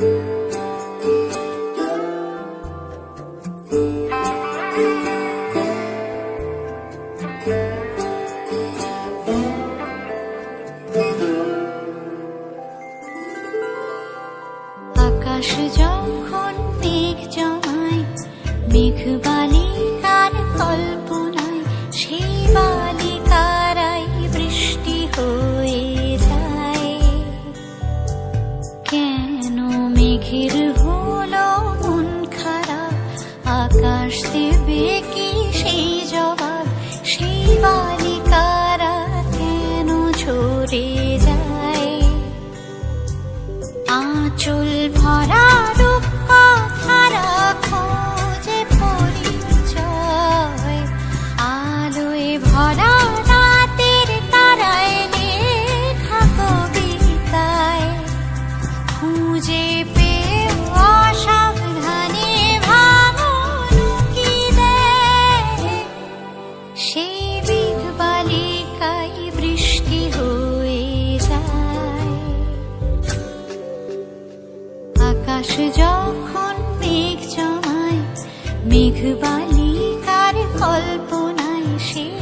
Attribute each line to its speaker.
Speaker 1: আকাশ যখন বালিকার কল্পনায় সেবা পাখির হলো মন খারাপ, আকাশ দেবে কি সেই জবাব? সেই বালিকারা কেন ঝরে যায়। আঁচল মেঘ তার কল্পনায় সে